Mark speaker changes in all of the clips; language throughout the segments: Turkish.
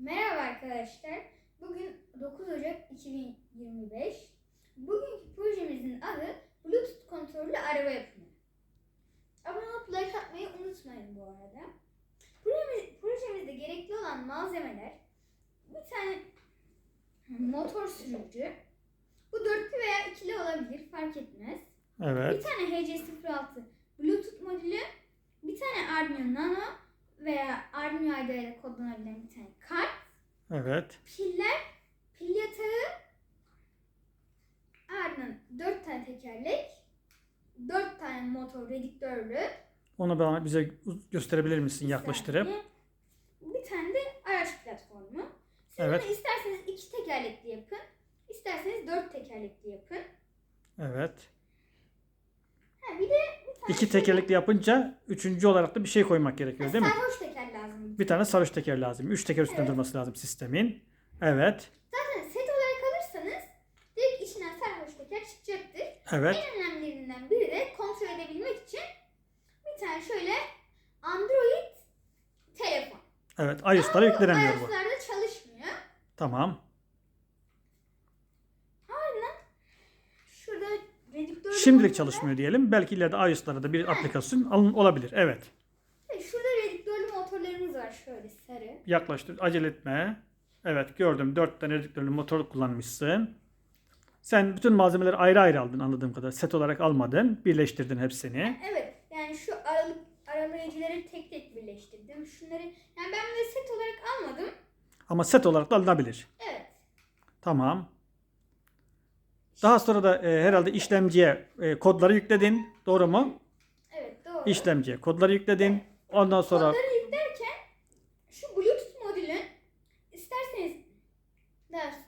Speaker 1: Merhaba arkadaşlar. Bugün 9 Ocak 2025. Bugünkü projemizin adı Bluetooth kontrollü araba yapımı. Abone olup like atmayı unutmayın bu arada. Projemiz, projemizde gerekli olan malzemeler bir tane motor sürücü. Bu dörtlü veya ikili olabilir fark etmez. Bir
Speaker 2: Evet.
Speaker 1: tane HC06 Bluetooth modülü, bir tane Arduino Nano veya Arduino IDE ile kodlanabilen bir tane kart,
Speaker 2: Evet.
Speaker 1: piller, pil yatağı, ardından 4 tane tekerlek, 4 tane motor redüktörlü,
Speaker 2: Onu bana bize gösterebilir misin yaklaştırıp?
Speaker 1: saniye, bir tane de araç platformu. Siz
Speaker 2: Evet.
Speaker 1: bunu isterseniz 2 tekerlekli yapın, isterseniz 4 tekerlekli yapın.
Speaker 2: Evet.
Speaker 1: Ha, bir de bir
Speaker 2: İki tekerlekli yapınca üçüncü olarak da bir şey koymak gerekiyor değil mi?
Speaker 1: sarhoş teker lazım.
Speaker 2: Bir tane sarhoş teker lazım. Üç teker üstünde
Speaker 1: Evet.
Speaker 2: durması lazım sistemin. Evet.
Speaker 1: Zaten set olarak alırsanız direkt içinden sarhoş teker çıkacaktır.
Speaker 2: Evet.
Speaker 1: En önemlilerinden biri de kontrol edebilmek için bir tane şöyle Android telefon.
Speaker 2: Evet. iOS'lara yüklenemiyor bu.
Speaker 1: iOS'larda çalışmıyor.
Speaker 2: Tamam.
Speaker 1: Şurada redüktör
Speaker 2: Şimdilik çalışmıyor diyelim. Belki ileride iOS'lara da bir aplikasyon alın olabilir. Evet.
Speaker 1: Şurada redüktörlü motorlarımız var şöyle sarı.
Speaker 2: Yaklaştır. Acele etme. Evet gördüm. Dört tane redüktörlü motor kullanmışsın. Sen bütün malzemeleri ayrı ayrı aldın anladığım kadar. Set olarak almadın. Birleştirdin hepsini.
Speaker 1: Evet yani şu aralık aralayıcıları tek tek birleştirdim. Şunları yani ben bunu set olarak almadım.
Speaker 2: Ama set olarak da alınabilir.
Speaker 1: Evet.
Speaker 2: Tamam. Daha sonra da e, herhalde işlemciye e, kodları yükledin. Doğru mu?
Speaker 1: Evet doğru.
Speaker 2: İşlemciye kodları yükledin. Ondan sonra
Speaker 1: Kodları yüklerken şu Bluetooth modülün isterseniz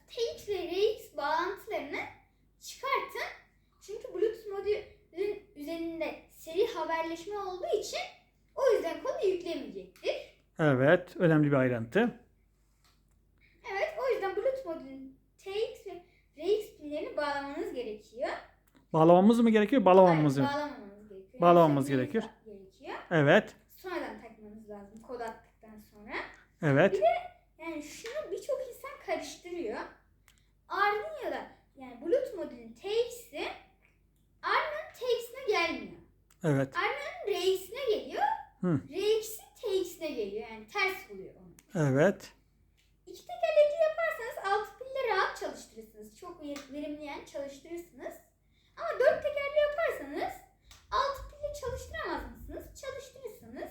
Speaker 1: TX ve RX bağlantılarını çıkartın. Çünkü Bluetooth modülün üzerinde seri haberleşme olduğu için o yüzden kodu yüklemeyecektir.
Speaker 2: evet önemli bir ayrıntı.
Speaker 1: Evet o yüzden Bluetooth modülün TX ve RX pinlerini bağlamanız gerekiyor.
Speaker 2: Bağlamamız mı gerekiyor? Bağlamamamız
Speaker 1: Hayır,
Speaker 2: mı?
Speaker 1: bağlamamanız gerekiyor.
Speaker 2: Bağlamamamız
Speaker 1: Yani
Speaker 2: gerekiyor.
Speaker 1: gerekiyor.
Speaker 2: Evet.
Speaker 1: Sonradan takmanız lazım kod attıktan sonra.
Speaker 2: Evet.
Speaker 1: Yani şunu birçok insan karıştırıyor. Arduino'da yani Bluetooth modülün TX'i Arduino'nun TX'ine gelmiyor.
Speaker 2: Evet.
Speaker 1: RX'ine geliyor.
Speaker 2: Hı.
Speaker 1: RX'in TX'ine geliyor. Yani ters buluyor onu.
Speaker 2: Evet.
Speaker 1: İki tekerlekli yaparsanız altı pille rahat çalıştırırsınız. Çok ver- verimli yani çalıştırırsınız. Ama dört tekerli yaparsanız altı pille çalıştıramaz mısınız? Çalıştırırsınız.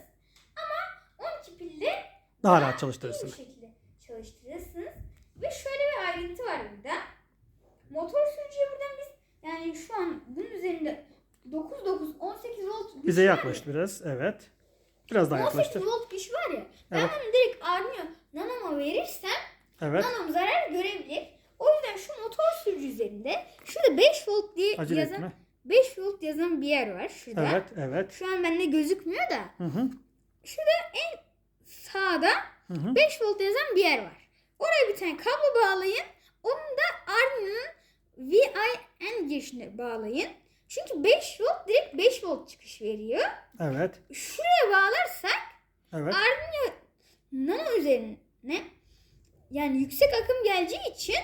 Speaker 1: Ama 12 pille
Speaker 2: Daha rahat
Speaker 1: iyi
Speaker 2: çalıştırırsın.
Speaker 1: bir şekilde çalıştırırsınız. Ve şöyle bir ayrıntı var burada. Motor sürücüye buradan biz yani şu an bunun üzerinde 9 9 18 volt
Speaker 2: Bize
Speaker 1: var
Speaker 2: yaklaştı biraz. Evet. Biraz daha
Speaker 1: 18
Speaker 2: yaklaştır.
Speaker 1: volt güç var ya. Ben
Speaker 2: Evet.
Speaker 1: bunu direkt Arduino Nano'ma verirsem
Speaker 2: Evet.
Speaker 1: Nanom zarar görebilir. O yüzden şu motor sürücü üzerinde şurada 5 volt diye
Speaker 2: Acele
Speaker 1: yazan
Speaker 2: etme.
Speaker 1: 5 volt yazan bir yer var şurada.
Speaker 2: Evet. Evet.
Speaker 1: Şu an bende gözükmüyor da
Speaker 2: Hı hı.
Speaker 1: sağda
Speaker 2: Hı hı.
Speaker 1: 5 volt yazan bir yer var. Oraya bir tane kablo bağlayın. Onu da Arduino'nun VIN girişine bağlayın. Çünkü 5 volt direkt 5 volt çıkış veriyor.
Speaker 2: Evet.
Speaker 1: Şuraya bağlarsak
Speaker 2: Evet.
Speaker 1: nano üzerine yani yüksek akım geleceği için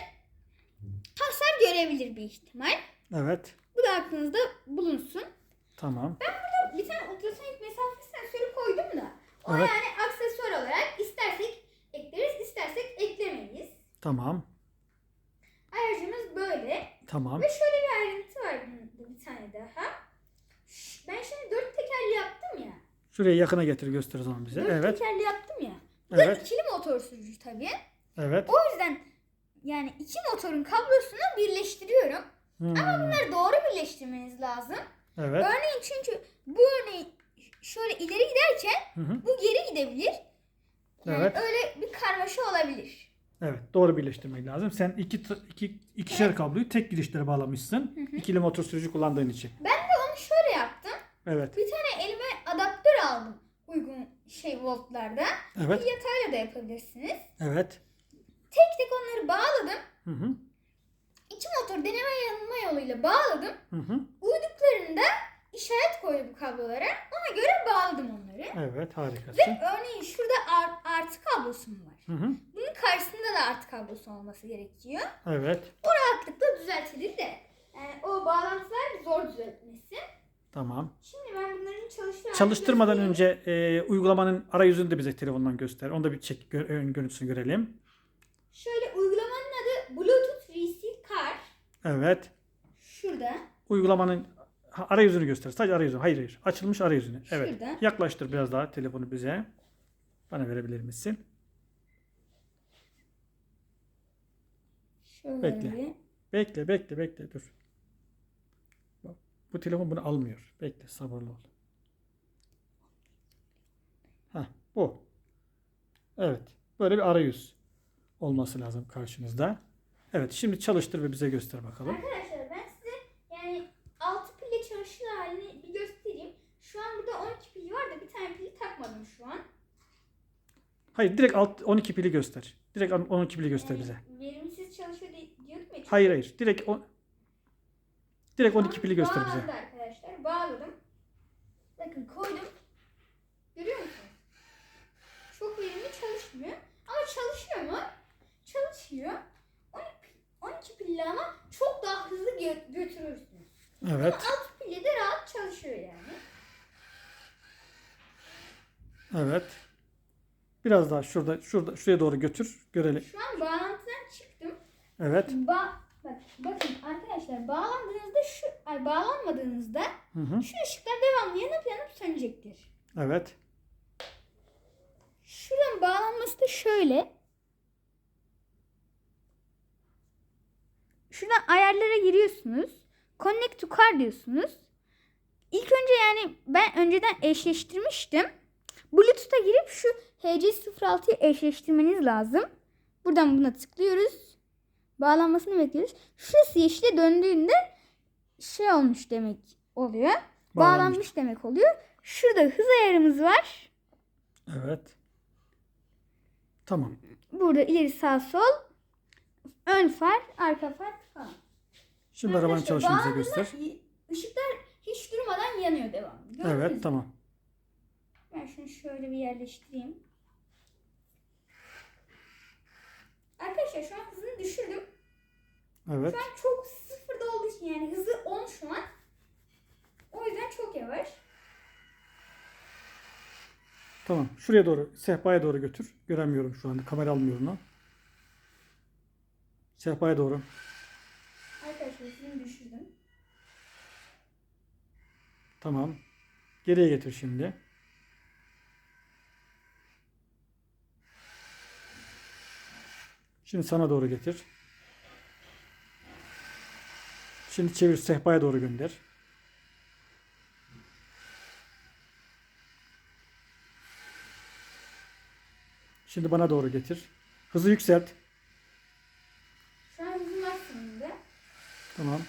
Speaker 1: hasar görebilir bir ihtimal.
Speaker 2: Evet.
Speaker 1: Bu da aklınızda bulunsun.
Speaker 2: Tamam.
Speaker 1: Bir tane ultrasonik mesafe sensörü koydum da. O
Speaker 2: Evet.
Speaker 1: yani aksesuar olarak istersek ekleriz, istersek eklemeyiz.
Speaker 2: Tamam.
Speaker 1: Aracımız böyle.
Speaker 2: Tamam.
Speaker 1: Ve şöyle bir ayrıntı var bir tane daha. Ben şimdi dört tekerli yaptım ya.
Speaker 2: Şuraya yakına getir göster o zaman bize.
Speaker 1: Dört
Speaker 2: Evet.
Speaker 1: tekerli yaptım ya. Bu
Speaker 2: Evet.
Speaker 1: ikili motor sürücü tabii.
Speaker 2: Evet.
Speaker 1: O yüzden yani iki motorun kablosunu birleştiriyorum.
Speaker 2: Hmm.
Speaker 1: Bunları doğru birleştirmeniz lazım.
Speaker 2: Evet.
Speaker 1: Örneğin çünkü bu örneği şöyle ileri giderken
Speaker 2: Hı hı.
Speaker 1: bu geri gidebilir. Yani
Speaker 2: Evet.
Speaker 1: öyle bir karmaşa olabilir.
Speaker 2: Evet. Doğru birleştirmek lazım. Sen iki, iki ikişer kabloyu tek girişlere bağlamışsın. İkili motor sürücü kullandığın için.
Speaker 1: Ben de onu şöyle yaptım.
Speaker 2: Evet.
Speaker 1: Bir tane elime adaptör aldım uygun şey voltlarda.
Speaker 2: Evet.
Speaker 1: Pil yatağıyla da yapabilirsiniz.
Speaker 2: Evet.
Speaker 1: Tek tek onları bağladım.
Speaker 2: Hı hı.
Speaker 1: İki motor deneme yanılma yoluyla bağladım.
Speaker 2: Hı hı.
Speaker 1: Uyduklarında işaret koydum kablolara. Ona göre bağladım onları.
Speaker 2: Evet. Harikasın.
Speaker 1: Ve örneğin şurada ar- artı kablosum var.
Speaker 2: Hı hı.
Speaker 1: Bunu karşısında da artı kablosu olması gerekiyor.
Speaker 2: Evet.
Speaker 1: Rahatlıkla düzeltilir de. Yani o bağlantılar zor düzeltmesi.
Speaker 2: Tamam.
Speaker 1: Şimdi ben bunların
Speaker 2: Çalıştırmadan
Speaker 1: göstereyim.
Speaker 2: önce e, uygulamanın arayüzünü de bize telefondan göster. Onu da bir çek gö- görüntüsünü görelim.
Speaker 1: Şöyle uygulamanın adı Bluetooth VC Car.
Speaker 2: Evet.
Speaker 1: Şurada.
Speaker 2: Uygulamanın ha, arayüzünü göster. Sadece arayüzünü. Hayır hayır. Açılmış arayüzünü. Evet.
Speaker 1: Şurada.
Speaker 2: Yaklaştır biraz daha telefonu bize. Bana verebilir misin?
Speaker 1: Şöyle
Speaker 2: Bekle. Bekle bekle bekle dur. Bak, bu telefon bunu almıyor. Bekle sabırlı ol. Heh, bu. Evet. Böyle bir arayüz olması lazım karşınızda. Evet şimdi çalıştır ve bize göster bakalım.
Speaker 1: Arkadaşlar ben size yani 6 pille çalışır halini bir göstereyim. Şu an burada 12 pil var da bir tane pili takmadım şu an.
Speaker 2: Hayır direkt alt 12 pili göster. Direkt 12 pili göster
Speaker 1: Yani
Speaker 2: bize.
Speaker 1: Verimsiz çalışıyor di- diyordum ya.
Speaker 2: Hayır hayır. Direkt o Direkt
Speaker 1: Şu
Speaker 2: 12
Speaker 1: an
Speaker 2: pili göster bize.
Speaker 1: arkadaşlar. Bağladım. Bakın koydum. Görüyor musunuz? Çok verimli çalışmıyor. Ama çalışıyor mu? Çalışıyor. 12, 12 pilli ama çok daha hızlı gö- götürürsünüz.
Speaker 2: Evet.
Speaker 1: 6 pilli de rahat çalışıyor yani.
Speaker 2: Evet. Biraz daha şurada şurada şuraya doğru götür. Görelim.
Speaker 1: Şu an bağlantıdan çıktım.
Speaker 2: Evet.
Speaker 1: Ba bak, bakın arkadaşlar bağlandığınızda şu ay bağlanmadığınızda
Speaker 2: Hı hı.
Speaker 1: şu ışıklar devamlı yanıp yanıp sönecektir.
Speaker 2: Evet.
Speaker 1: Şuradan bağlanması da şöyle. Şuradan ayarlara giriyorsunuz. Connect to car diyorsunuz. İlk önce yani ben önceden eşleştirmiştim. Bluetooth'a girip şu HC06'yı eşleştirmeniz lazım. Buradan buna tıklıyoruz. Bağlanmasını bekliyoruz. Şurası yeşile döndüğünde şey olmuş demek oluyor.
Speaker 2: Bağlanmış.
Speaker 1: Bağlanmış demek oluyor. Şurada hız ayarımız var.
Speaker 2: Evet. Tamam.
Speaker 1: Burada ileri sağ sol, ön far, arka far falan.
Speaker 2: Şimdi arabanın çalışını bize göster.
Speaker 1: Işıklar hiç durmadan yanıyor devamlı. Gördünüz mü?
Speaker 2: Evet tamam.
Speaker 1: Ben şunu şöyle bir yerleştireyim. Arkadaşlar şu an hızını düşürdüm.
Speaker 2: Evet.
Speaker 1: Şu an çok sıfırda olduğu için yani hızı 10 şu an. O yüzden çok yavaş.
Speaker 2: Tamam. Şuraya doğru, sehpaya doğru götür. Göremiyorum şu anda. Kamera almıyor onu. Sehpaya doğru.
Speaker 1: Arkadaşlar hızını düşürdüm.
Speaker 2: Tamam. Geriye getir şimdi. Şimdi sana doğru getir. Şimdi çevir sehpaya doğru gönder. Şimdi bana doğru getir. Hızı yükselt.
Speaker 1: Şu an hızım maksimumda.
Speaker 2: Tamam.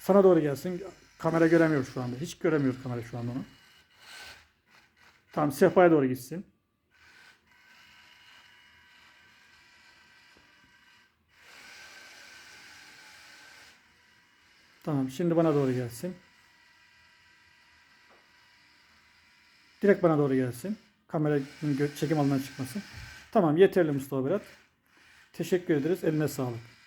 Speaker 2: Sana doğru gelsin. Kamera göremiyor şu anda. Hiç göremiyor kamera şu anda onu. Tamam sehpaya doğru gitsin. Tamam şimdi bana doğru gelsin. Direkt bana doğru gelsin. Kamera çekim alanına çıkmasın. Tamam yeterli Mustafa Berat. Teşekkür ederiz. Eline sağlık.